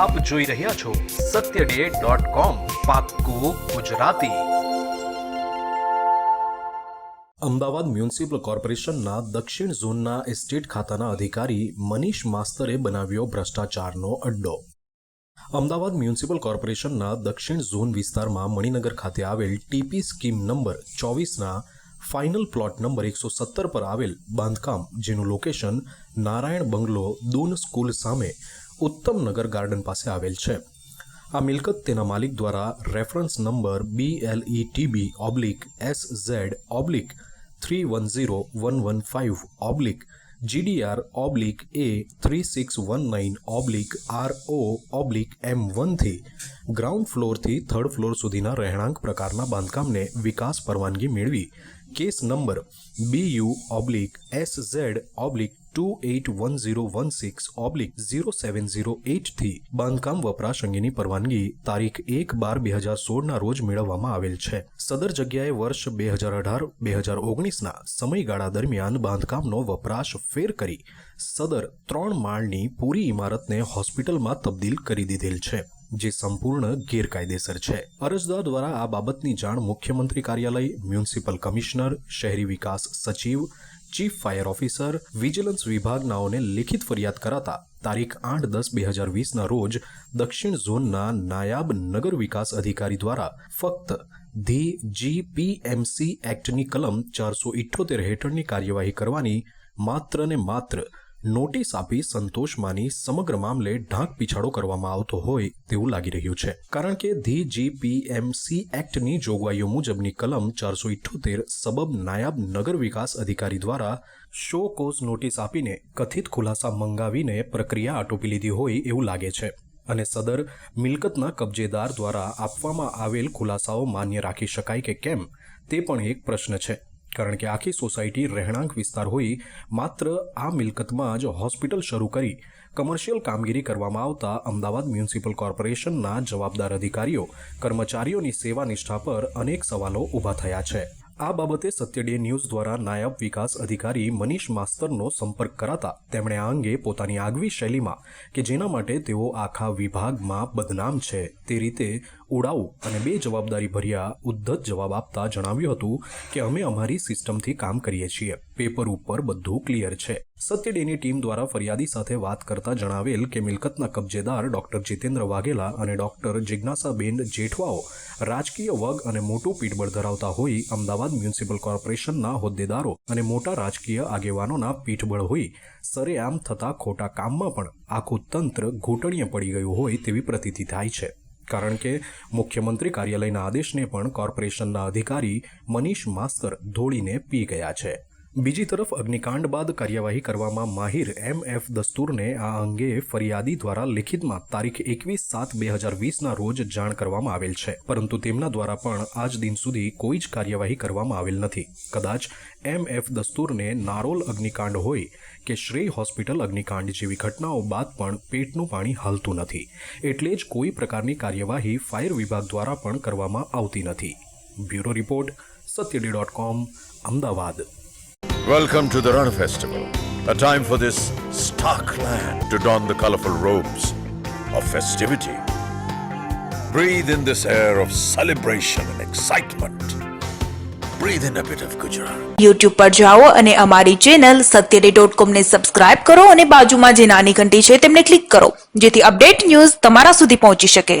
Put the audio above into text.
આપ જોઈ રહ્યા છો સત્ય ડે ગુજરાતી. અમદાવાદ મ્યુનિસિપલ કોર્પોરેશનના દક્ષિણ ઝોનના એસ્ટેટ ખાતાના અધિકારી મનીષ માસ્તરે બનાવ્યો ભ્રષ્ટાચારનો અડ્ડો. અમદાવાદ મ્યુનિસિપલ કોર્પોરેશનના દક્ષિણ ઝોન વિસ્તારમાં મણિનગર ખાતે આવેલ ટીપી સ્કીમ નંબર ચોવીસના ફાઇનલ પ્લોટ નંબર એકસો સત્તર પર આવેલ બાંધકામ, જેનું location Narayan bungalow Doon school સામે ઉત્તમ નગર ગાર્ડન પાસે આવેલ છે. આ મિલકત તેના માલિક દ્વારા reference number B L E T B oblique S Z oblique three one zero one one five oblique GDR oblique A three six one nine oblique R O oblique M વનથી ground ફ્લોરથી third floor સુધીના રહેણાંક પ્રકારના બાંધકામને વિકાસ પરવાનગી મેળવી. Case number B U oblique S Z oblique two eight one zero one six oblique zero seven zero એટથી બાંધકામ વપરાશ અંગેની પરવાનગી તારીખ એક બાર બે હજાર સોળના રોજ મેળવવામાં આવેલ છે. સદર જગ્યાએ વર્ષ બે હજાર અઢાર, બે હજાર ઓગણીસના સમયગાળા દરમિયાન બાંધકામનો વપરાશ ફેર કરી સદર ત્રણ માળની પૂરી ઇમારતને હોસ્પિટલમાં તબદીલ કરી દીધેલ છે, જે સંપૂર્ણ ગેરકાયદેસર છે. અરજદાર દ્વારા આ બાબતની જાણ મુખ્યમંત્રી કાર્યાલય, મ્યુનિસિપલ કમિશનર, શહેરી વિકાસ સચિવ ચીફ ફાયર ઓફિસર વિજિલન્સ વિભાગનાઓને લિખિત ફરિયાદ કરાતા તારીખ આઠ દસ બે હજાર વીસના રોજ દક્ષિણ ઝોનના નાયાબ નગર વિકાસ અધિકારી દ્વારા ફક્ત ધી જીપીએમસી એક્ટની કલમ ચારસો ઇઠ્ઠોતેર હેઠળની કાર્યવાહી કરવાની માત્ર ને માત્ર નોટિસ આપી સંતોષ માની સમગ્ર મામલે ઢાંક પીછાડો કરવામાં આવતો હોય તેવું લાગી રહ્યું છે. કારણ કે ધી જીપીએમસી એક્ટની જોગવાઈઓ મુજબની કલમ ચારસો ઇઠ્ઠોતેર સબબ નાયબ નગર વિકાસ અધિકારી દ્વારા શો કોઝ નોટિસ આપીને કથિત ખુલાસા મંગાવીને પ્રક્રિયા આટોપી લીધી હોય એવું લાગે છે અને સદર મિલકતના કબજેદાર દ્વારા આપવામાં આવેલ ખુલાસાઓ માન્ય રાખી શકાય કે કેમ તે પણ એક પ્રશ્ન છે. કારણ કે આખી સોસાયટી રહેણાંક વિસ્તાર હોઈ માત્ર આ મિલકતમાં જ હોસ્પિટલ શરૂ કરી કમર્શિયલ કામગીરી કરવામાં આવતા અમદાવાદ મ્યુનિસિપલ કોર્પોરેશનના જવાબદાર અધિકારીઓ, કર્મચારીઓની સેવા નિષ્ઠા પર અનેક સવાલો ઊભા થયા છે. આ બાબતે સત્યડે ન્યૂઝ દ્વારા નાયબ વિકાસ અધિકારી મનીષ માસ્તરનો સંપર્ક કરાતા તેમણે આ અંગે પોતાની આગવી શૈલીમાં કે જેના માટે તેઓ આખા વિભાગમાં બદનામ છે તે રીતે ઉડાઉ અને બે જવાબદારી ભર્યા ઉદ્ધત જવાબ આપતા જણાવ્યું હતું કે અમે અમારી સિસ્ટમથી કામ કરીએ છીએ. પેપર ઉપર બધું ક્લિયર છે. સત્ય ડેની ટીમ દ્વારા ફરિયાદી સાથે વાત કરતા જણાવેલ કે મિલકતના કબજેદાર ડોક્ટર જીતેન્દ્ર વાઘેલા અને ડોક્ટર જિજ્ઞાસાબેન જેઠવાઓ રાજકીય વગ અને મોટું પીઠબળ ધરાવતા હોઈ અમદાવાદ મ્યુનિસિપલ કોર્પોરેશનના હોદ્દેદારો અને મોટા રાજકીય આગેવાનોના પીઠબળ હોઈ સરેઆમ થતા ખોટા કામમાં પણ આખું તંત્ર ઘૂંટણીએ પડી ગયું હોય તેવી પ્રતીતિ થાય છે. કારણ કે મુખ્યમંત્રી કાર્યાલયના આદેશને પણ કોર્પોરેશનના અધિકારી મનીષ માસ્તર ધોળીને પી ગયા છે. બીજી તરફ અગ્નિકાંડ બાદ કાર્યવાહી કરવામાં માહિર એમ એફ દસ્તુરને આ અંગે ફરિયાદી દ્વારા લિખિતમાં તારીખ એકવીસ સાત બે હજાર વીસના રોજ જાણ કરવામાં આવેલ છે. પરંતુ તેમના દ્વારા પણ આજ દિન સુધી કોઈ જ કાર્યવાહી કરવામાં આવેલ નથી. કદાચ એમ એફ દસ્તુરને નારોલ અગ્નિકાંડ હોય કે શ્રેય હોસ્પિટલ અગ્નિકાંડ જેવી ઘટનાઓ બાદ પણ પેટનું પાણી હાલતું નથી. એટલે જ કોઈ પ્રકારની કાર્યવાહી ફાયર વિભાગ દ્વારા પણ કરવામાં આવતી નથી. Bureau report, સત્યડી dot com, Ahmedabad. Welcome to the Ran Festival, a time for this stark land to don the colorful robes of festivity. Breathe in this air of celebration and excitement. Breathe in a bit of Gujarat. YouTube પર જાઓ અને અમારી channel સત્યડે dot કોમને subscribe કરો અને બાજુમાં જે નાની ઘંટી છે તેમને ક્લિક કરો જેથી અપડેટ ન્યૂઝ તમારા સુધી પહોંચી શકે